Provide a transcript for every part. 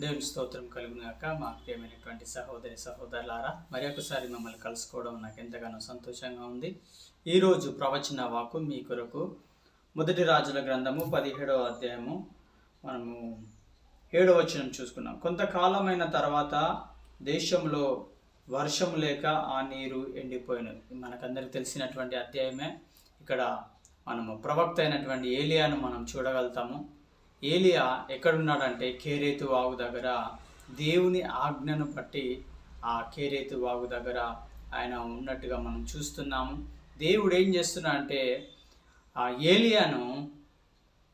దేవుని స్తోత్రం కలుగునాక మా ప్రియమైనటువంటి సహోదరి సహోదరులారా మరి ఒకసారి మిమ్మల్ని కలుసుకోవడం నాకు ఎంతగానో సంతోషంగా ఉంది. ఈరోజు ప్రవచన వాకు మీ కొరకు మొదటి రాజుల గ్రంథము పదిహేడవ అధ్యాయము. మనము ఏడవ వచనం చూసుకున్నాం. కొంతకాలమైన తర్వాత దేశంలో వర్షం లేక ఆ నీరు ఎండిపోయినది. మనకందరికి తెలిసినటువంటి అధ్యాయమే. ఇక్కడ మనము ప్రవక్త అయినటువంటి ఏలియాను మనం చూడగలుగుతాము. ఏలియా ఎక్కడున్నాడంటే కేరేతు వాగు దగ్గర. దేవుని ఆజ్ఞను బట్టి ఆ కేరేతు వాగు దగ్గర ఆయన ఉన్నట్టుగా మనం చూస్తున్నాము. దేవుడు ఏం చేస్తున్నా అంటే ఆ ఏలియాను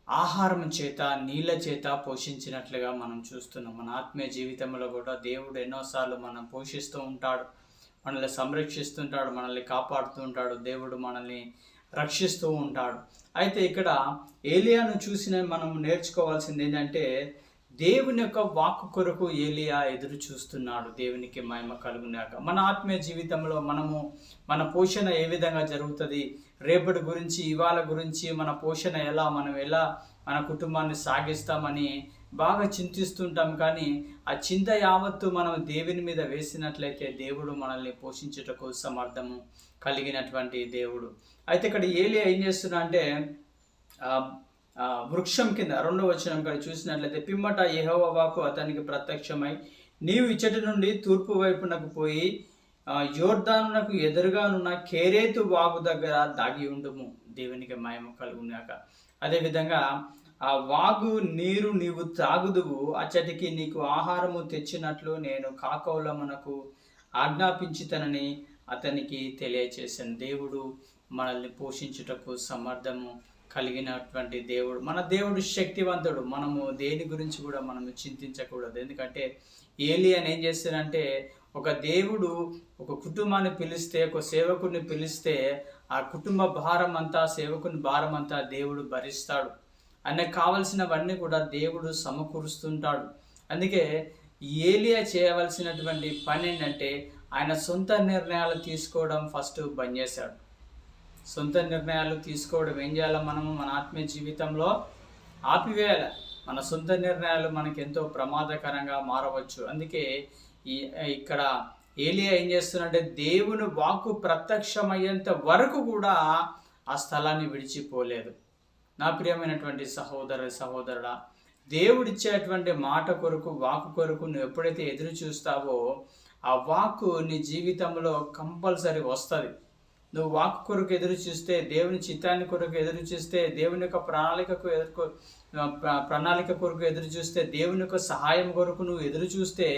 ఆహారం చేత నీళ్ళ చేత పోషించినట్లుగా మనం చూస్తున్నాం. మన ఆత్మీయ జీవితంలో కూడా దేవుడు ఎన్నోసార్లు మనం పోషిస్తూ ఉంటాడు. మనల్ని సంరక్షిస్తుంటాడు మనల్ని కాపాడుతూ ఉంటాడు. దేవుడు మనల్ని రక్షిస్తూ ఉంటాడు. అయితే ఇక్కడ ఏలియాను చూసిన మనం నేర్చుకోవాల్సింది ఏంటంటే దేవుని యొక్క వాక్కు కొరకు ఏలియా ఎదురు చూస్తున్నాడు. దేవునికి మహిమ కలుగునాక మన ఆత్మీయ జీవితంలో మనము మన పోషణ ఏ విధంగా జరుగుతుంది? రేపటి గురించి ఇవాళ గురించి మన పోషణ ఎలా? మనం ఎలా మన కుటుంబాన్ని సాగిస్తామని బాగా చింతిస్తుంటాం. కానీ ఆ చింత యావత్తు మనం దేవుని మీద వేసినట్లయితే దేవుడు మనల్ని పోషించుటకు సమర్థము కలిగినటువంటి దేవుడు. అయితే ఇక్కడ ఏలియా ఏం చేస్తున్నా అంటే వృక్షం కింద రెండవ వచనం ఇక్కడ చూసినట్లయితే పిమ్మట యహోవాకు వాకు అతనికి ప్రత్యక్షమై నీవు ఇచ్చటి నుండి తూర్పు వైపునకు పోయి ఆ, ఎదురుగానున్న కేరేతు వాగు దగ్గర దాగి ఉండుము. దేవునికి మహిమ కలుగునాక అదేవిధంగా ఆ వాగు నీరు నీవు తాగుదువు అచ్చటికి నీకు ఆహారము తెచ్చినట్లు నేను కాకౌలమునకు ఆజ్ఞాపించితనని అతనికి తెలియచేసిన దేవుడు మనల్ని పోషించుటకు సమర్థము కలిగినటువంటి దేవుడు. మన దేవుడు శక్తివంతుడు. మనము దేని గురించి కూడా మనము చింతించకూడదు. ఎందుకంటే ఏలి అని ఏం చేస్తారంటే ఒక దేవుడు ఒక కుటుంబాన్ని పిలిస్తే ఒక సేవకుడిని పిలిస్తే ఆ కుటుంబ భారం అంతా సేవకుని భారం అంతా దేవుడు భరిస్తాడు. ఆయనకు కావలసినవన్నీ కూడా దేవుడు సమకూరుస్తుంటాడు. అందుకే ఏలియా చేయవలసినటువంటి పని ఏంటంటే ఆయన సొంత నిర్ణయాలు తీసుకోవడం ఫస్ట్ బంద్ చేశాడు. సొంత నిర్ణయాలు తీసుకోవడం ఏం చేయాలో మనము? మన ఆత్మీయ జీవితంలో ఆపివేయాలి? మన సొంత నిర్ణయాలు మనకి ఎంతో ప్రమాదకరంగా మారవచ్చు. అందుకే ఈ ఇక్కడ ఏలియా ఏం చేస్తున్నంటే దేవుని వాక్కు ప్రత్యక్షమయ్యేంత వరకు కూడా ఆ స్థలాన్ని విడిచిపోలేదు. నా ప్రియమైనటువంటి సహోదర సహోదరుడా దేవుడిచ్చేటువంటి మాట కొరకు వాక్కు కొరకు నువ్వు ఎప్పుడైతే ఎదురు చూస్తావో ఆ వాక్కు నీ జీవితంలో కంపల్సరీ వస్తుంది. నువ్వు వాక్ కొరకు ఎదురు చూస్తే దేవుని చిత్తాన్ని కొరకు ఎదురు చూస్తే దేవుని యొక్క ప్రణాళికకు ఎదుర్కొ ప్రణాళిక కొరకు ఎదురు చూస్తే దేవుని యొక్క సహాయం కొరకు నువ్వు ఎదురు చూస్తే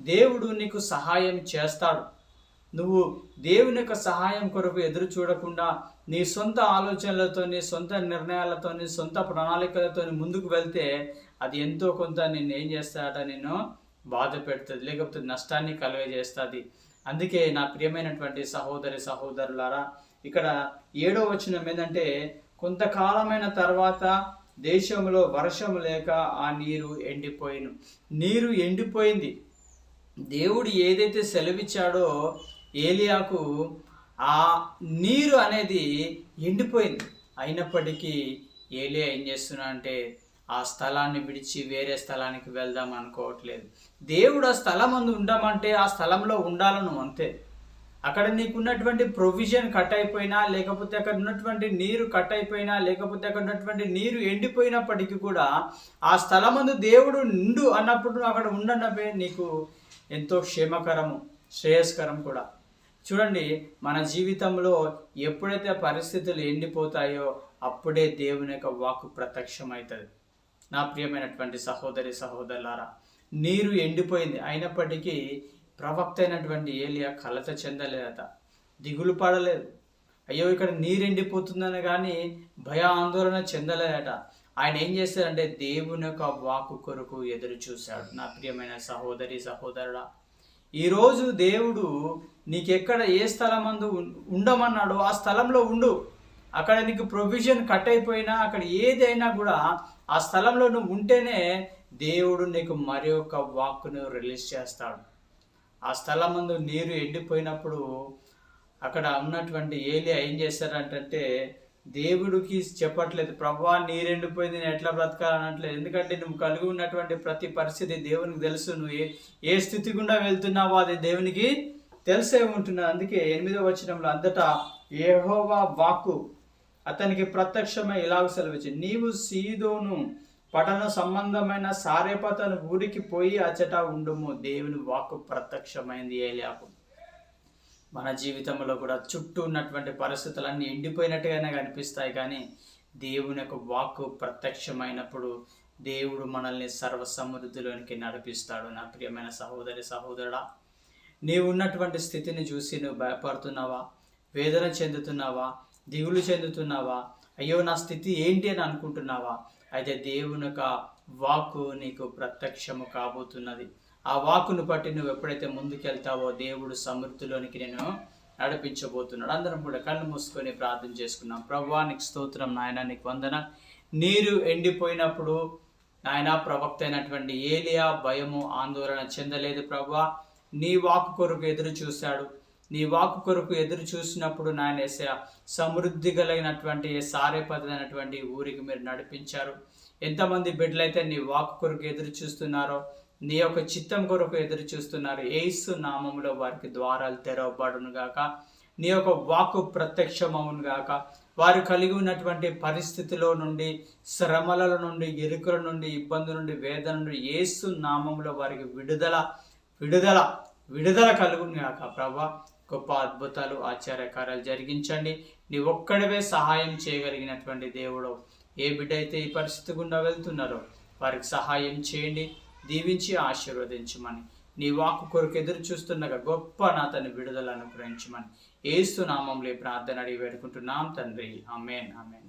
దేవుడు నీకు సహాయం చేస్తాడు. నువ్వు దేవుని యొక్క సహాయం కొరకు ఎదురు చూడకుండా నీ సొంత ఆలోచనలతో నీ సొంత నిర్ణయాలతో నీ సొంత ప్రణాళికలతో ముందుకు వెళ్తే అది ఎంతో కొంత నేను ఏం చేస్తాడట నేను బాధ పెడుతుంది లేకపోతే నష్టాన్ని కలుగజేస్తుంది అందుకే నా ప్రియమైనటువంటి సహోదరి సహోదరులారా ఇక్కడ ఏడో వచనం ఏంటంటే కొంతకాలమైన తర్వాత దేశంలో వర్షం లేక ఆ నీరు ఎండిపోయిను. నీరు ఎండిపోయింది. దేవుడు ఏదైతే సెలవిచ్చాడో ఏలియాకు ఆ నీరు అనేది ఎండిపోయింది. అయినప్పటికీ ఏలియా ఏం చేస్తున్నా అంటే ఆ స్థలాన్ని విడిచి వేరే స్థలానికి వెళ్దాం అనుకోవట్లేదు. దేవుడు ఆ స్థలం అందు ఉండమంటే ఆ స్థలంలో ఉండాలను అంతే. అక్కడ నీకున్నటువంటి ప్రొవిజన్ కట్ అయిపోయినా లేకపోతే అక్కడ ఉన్నటువంటి నీరు కట్ అయిపోయినా లేకపోతే అక్కడ ఉన్నటువంటి నీరు ఎండిపోయినప్పటికీ కూడా ఆ స్థలమందు దేవుడు నిండు అన్నప్పుడు అక్కడ ఉండనవే నీకు ఎంతో క్షేమకరము శ్రేయస్కరం కూడా. చూడండి మన జీవితంలో ఎప్పుడైతే పరిస్థితులు ఎండిపోతాయో అప్పుడే దేవుని యొక్క వాక్కు ప్రత్యక్షమవుతుంది. నా ప్రియమైనటువంటి సహోదరి సహోదరులారా నీరు ఎండిపోయింది. అయినప్పటికీ ప్రవక్త అయినటువంటి ఏలియా కలత చెందలేదట దిగులు పడలేదు. అయ్యో ఇక్కడ నీరు ఎండిపోతుందని కానీ భయ ఆందోళన చెందలేదట. ఆయన ఏం చేశారంటే దేవుని యొక్క వాకు కొరకు ఎదురు చూశాడు. నా ప్రియమైన సహోదరి సహోదరుడా ఈరోజు దేవుడు నీకెక్కడ ఏ స్థలం అందు ఉండమన్నాడో ఆ స్థలంలో ఉండు. అక్కడ నీకు ప్రొవిజన్ కట్ అయిపోయినా అక్కడ ఏదైనా కూడా ఆ స్థలంలో నువ్వు ఉంటేనే దేవుడు నీకు మరి ఒక వాక్కును రిలీజ్ చేస్తాడు. ఆ స్థలం ముందు నీరు ఎండిపోయినప్పుడు అక్కడ ఉన్నటువంటి ఏలియా ఏం చేశారంటే దేవుడికి చెప్పట్లేదు. ప్రభా నీరెండిపోయింది. నేను ఎట్లా బ్రతకాలనట్లేదు. ఎందుకంటే నువ్వు కలిగి ఉన్నటువంటి ప్రతి పరిస్థితి దేవునికి తెలుసు. నువ్వు ఏ ఏ స్థితి గుండా వెళ్తున్నావో అది దేవునికి తెలిసే ఉంటున్నది. అందుకే ఎనిమిదో వచనంలో అంతటా ఏహోవా వాక్కు అతనికి ప్రత్యక్షమై ఇలాగ సెలవిచ్చి నీవు సీదోను పఠన సంబంధమైన సారేపతను ఊరికి పోయి అచట ఉండుము. దేవుని వాక్కు ప్రత్యక్షమైంది ఏలియాకు మన జీవితంలో కూడా చుట్టూ ఉన్నటువంటి పరిస్థితులన్నీ ఎండిపోయినట్టుగానే కనిపిస్తాయి కానీ దేవుని యొక్క వాక్కు ప్రత్యక్షమైనప్పుడు దేవుడు మనల్ని సర్వసమృద్ధిలోనికి నడిపిస్తాడు. నా ప్రియమైన సహోదరి సహోదరుడా నీవు ఉన్నటువంటి స్థితిని చూసి నువ్వు భయపడుతున్నావా? వేదన చెందుతున్నావా? దిగులు చెందుతున్నావా? అయ్యో నా స్థితి ఏంటి అని అనుకుంటున్నావా? అయితే దేవుని యొక్క వాక్కు నీకు ప్రత్యక్షము కాబోతున్నది. ఆ వాక్కును బట్టి నువ్వు ఎప్పుడైతే ముందుకెళ్తావో దేవుడు సమృద్ధిలోనికి నేను నడిపించబోతున్నాడు. అందరం కూడా కళ్ళు మూసుకొని ప్రార్థన చేసుకున్నాం ప్రభువానికి స్తోత్రం నాయన నీకు వందన. నీరు ఎండిపోయినప్పుడు నాయన ప్రవక్త అయినటువంటి ఏలియా భయము ఆందోళన చెందలేదు ప్రభా నీ వాకు కొరకు ఎదురు చూశాడు. నీ వాకు కొరకు ఎదురు చూసినప్పుడు నాయన ఏసయ సమృద్ధి కలిగినటువంటి సారేపదైనటువంటి ఊరికి మీరు నడిపించారు. ఎంతమంది బిడ్డలైతే నీ వాకు కొరకు ఎదురు చూస్తున్నారో నీ యొక్క చిత్తం కొరకు ఎదురు చూస్తున్నారు ఏసు నామంలో వారికి ద్వారాలు తెరవబడును గాక. నీ యొక్క వాక్కు ప్రత్యక్షమవును గాక. వారు కలిగి ఉన్నటువంటి పరిస్థితిలో నుండి శ్రమల నుండి ఎరుకుల నుండి ఇబ్బందుల నుండి వేదన నుండి ఏసు నామంలో వారికి విడుదల విడుదల విడుదల కలుగును గాక ప్రభా. గొప్ప అద్భుతాలు ఆశ్చర్యకార్యాలు జరిగించండి. నీ ఒక్కడివే సహాయం చేయగలిగినటువంటి దేవుడు. ఏ బిడ్డ అయితే ఈ పరిస్థితి గుండా వెళ్తున్నారో వారికి సహాయం చేయండి దీవించి ఆశీర్వదించమని. నీ వాకు కొరకు ఎదురు చూస్తుండగా గొప్ప నా తన విడుదల అనుగ్రహించమని. ఏస్తు నామంలో ప్రార్థన అడిగి వేడుకుంటున్నాం తండ్రి. అమేన్ అమేన్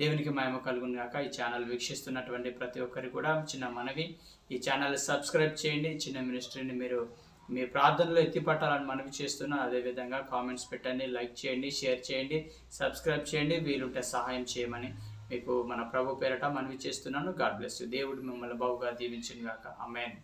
దేవునికి మహిమ కలుగునుగాక ఈ ఛానల్ వీక్షిస్తున్నటువంటి ప్రతి ఒక్కరికి కూడా చిన్న మనవి. ఈ ఛానల్ సబ్స్క్రైబ్ చేయండి. చిన్న మినిస్ట్రీని మీరు మీ ప్రార్థనలో ఎత్తిపట్టాలని మనవి చేస్తున్నాను అదేవిధంగా కామెంట్స్ పెట్టండి లైక్ చేయండి షేర్ చేయండి సబ్స్క్రైబ్ చేయండి వీలుంటే సహాయం చేయమని మీకు మన ప్రభు పేరట మనవి చేస్తున్నాను. గాడ్ బ్లెస్ దేవుడు మిమ్మల్ని బాగుగా దీవించిన గాక అమెన్